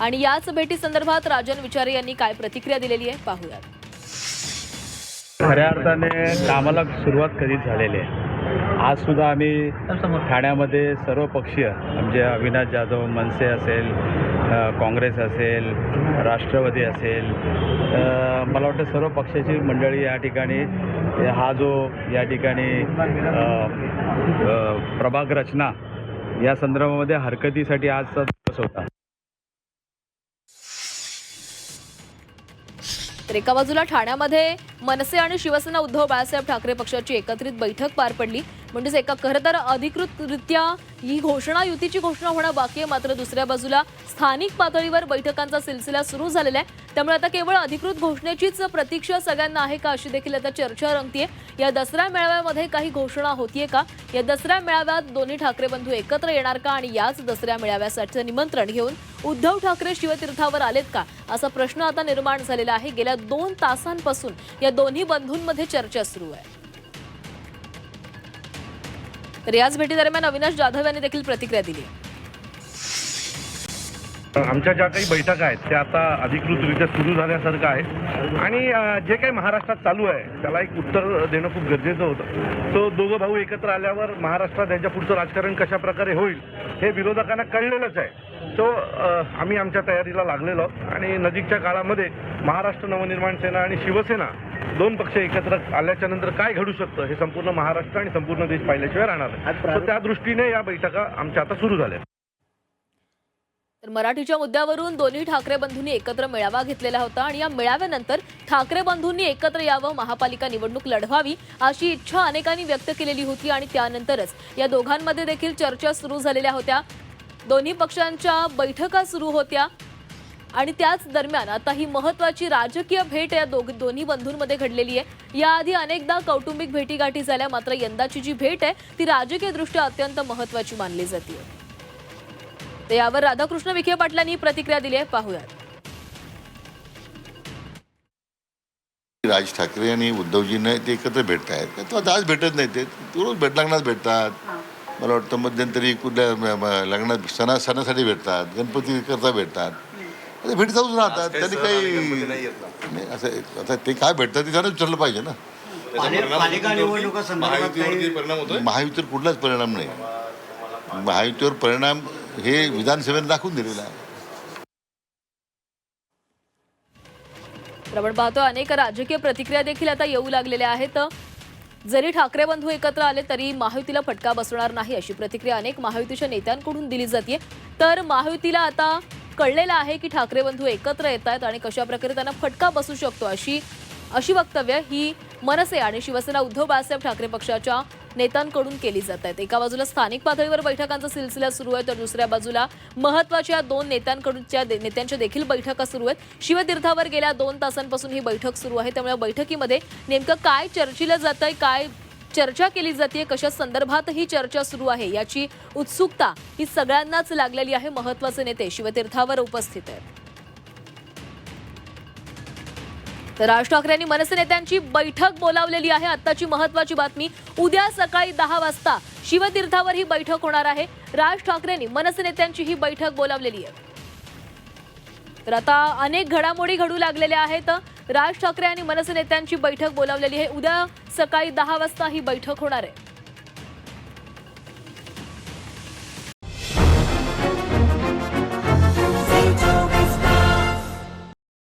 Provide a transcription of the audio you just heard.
आणि याच भेटी संदर्भात राजन विचारे यांनी काय प्रतिक्रिया दिलेली आहे पाहूयात. खऱ्या अर्थाने कामाला सुरुवात कधीच झालेली आहे. आज सुद्धा आम्ही ठाण्यामध्ये सर्व पक्षीय म्हणजे अविनाश जाधव मनसे असेल काँग्रेस असेल राष्ट्रवादी असेल मला वाटतं सर्व पक्षाची मंडळी या ठिकाणी हा जो या ठिकाणी प्रभाग रचना या संदर्भामध्ये हरकतीसाठी आजचा दिवस होता. तर एका बाजूला ठाण्यामध्ये मनसे आणि शिवसेना उद्धव बाळासाहेब ठाकरे पक्षाची एकत्रित बैठक पार पडली. म्हणजेच एका खरं तर अधिकृतरित्या ही घोषणा युतीची घोषणा होणं बाकी आहे. मात्र दुसऱ्या बाजूला स्थानिक पातळीवर बैठकांचा सिलसिला सुरू झालेला आहे. त्यामुळे आता केवळ अधिकृत घोषणेचीच प्रतीक्षा सगळ्यांना आहे का अशी देखील आता चर्चा रंगतीये. या दसरा मेळाव्यामध्ये काही घोषणा होतीये का? या दसऱ्या मेळाव्यात दोन्ही ठाकरे बंधू एकत्र येणार का? आणि याच दसऱ्या मेळाव्यासाठीचं निमंत्रण घेऊन उद्धव ठाकरे शिवतीर्थावर आलेत का? असा प्रश्न आता निर्माण झालेला आहे. गेल्या दोन तासांपासून या दोन्ही बंधूंमध्ये चर्चा सुरू आहे. तर याच भेटीदरम्यान अविनाश जाधव यांनी देखील प्रतिक्रिया दिली आमच्या ज्या काही बैठका आहेत त्या आता अधिकृतरित्या सुरू झाल्यासारखं आहे. आणि जे काही महाराष्ट्रात चालू आहे त्याला एक उत्तर देणं खूप गरजेचं होतं. तो दोघं भाऊ एकत्र आल्यावर महाराष्ट्रात यांच्या पुढचं राजकारण कशा प्रकारे होईल हे विरोधकांना कळलेलंच आहे. तो आम्ही आमच्या तयारीला लागलेलो आहोत. आणि नजीकच्या काळामध्ये महाराष्ट्र नवनिर्माण सेना आणि शिवसेना दोन पक्ष एकत्र आल्याच्यानंतर काय घडू शकतं हे संपूर्ण महाराष्ट्र आणि संपूर्ण देश पाहिल्याशिवाय राहणार आहे त्या दृष्टीने या बैठका आमच्या आता सुरू झाल्या. तर मराठीच्या मुद्द्यावरून दोन्ही ठाकरे बंधूंनी एकत्र मेळावा घेतलेला होता आणि या मेळाव्यानंतर ठाकरे बंधूंनी एकत्र यावं महापालिका निवडणूक लढवावी अशी इच्छा अनेकांनी व्यक्त केलेली होती आणि त्यानंतरच या दोघांमध्ये देखील चर्चा सुरू झालेल्या होत्या. दोन्ही पक्षांच्या बैठका सुरू होत्या आणि त्याच दरम्यान आता ही महत्वाची राजकीय भेट या दोघ दोन्ही बंधूंमध्ये घडलेली आहे. याआधी अनेकदा कौटुंबिक भेटीगाठी झाल्या मात्र यंदाची जी भेट आहे ती राजकीयदृष्ट्या अत्यंत महत्वाची मानली जाते तर यावर राधाकृष्ण विखे पाटलांनी प्रतिक्रिया दिली आहे. पाहूयात. राज ठाकरे आणि उद्धवजींना ते एकत्र भेटत आहेत. तो आता आज भेटत नाही ते. रोज भेट लग्नात भेटतात. मला वाटतं मध्यंतरी कुठल्या लग्नात सणा सणासाठी भेटतात. गणपती करता भेटतात भेट चालूच राहतात. त्यांनी काही नाही. असं आता ते काय भेटतात ते त्यांना विचारलं पाहिजे ना. महायुतीवर कुठलाच परिणाम नाही. महायुतीवर परिणाम हे विधानसभेने दाखवून दिलेलं आहे. आपण पाहतो अनेक राजकीय प्रतिक्रिया देखील आता येऊ लागलेल्या आहेत. जरी ठाकरे बंधू एकत्र आले तरी महायुतीला फटका बसणार नाही अशी प्रतिक्रिया अनेक महायुतीच्या नेत्यांकडून दिली जाते तर महायुतीला आता कळलेलं आहे की ठाकरे बंधू एकत्र येत आहेत आणि कशा प्रकारे त्यांना फटका बसू शकतो अशी अशी वक्तव्य ही मनसे आणि शिवसेना उद्धव बाळासाहेब ठाकरे पक्षाच्या नेत्यांकडून केली जात आहेत. एका बाजूला स्थानिक पातळीवर बैठकांचा सिलसिला सुरू आहे तर दुसऱ्या बाजूला महत्त्वाच्या दोन नेत्यांकडूनच्या दे- नेत्यांच्या देखील बैठका सुरू आहेत. शिवतीर्थावर गेल्या दोन तासांपासून ही बैठक सुरू आहे. त्यामुळे बैठकीमध्ये नेमकं काय चर्चिलं जात आहे काय चर्चा केली जाते कशा संदर्भात ही चर्चा सुरू आहे याची उत्सुकता ही सगळ्यांनाच लागलेली आहे. महत्त्वाचे नेते शिवतीर्थावर उपस्थित आहेत. तर राज ठाकरेंनी मनसे नेत्यांची बैठक बोलावलेली आहे. आत्ताची महत्वाची बातमी उद्या सकाळी दहा वाजता शिवतीर्थावर ही बैठक होणार आहे. राज ठाकरेंनी मनसे नेत्यांची ही बैठक बोलावलेली आहे. तर आता अनेक घडामोडी घडू लागलेल्या आहेत. राज ठाकरे आणि मनसे नेत्यांची बैठक बोलावलेली आहे. उद्या सकाळी दहा वाजता ही बैठक होणार आहे.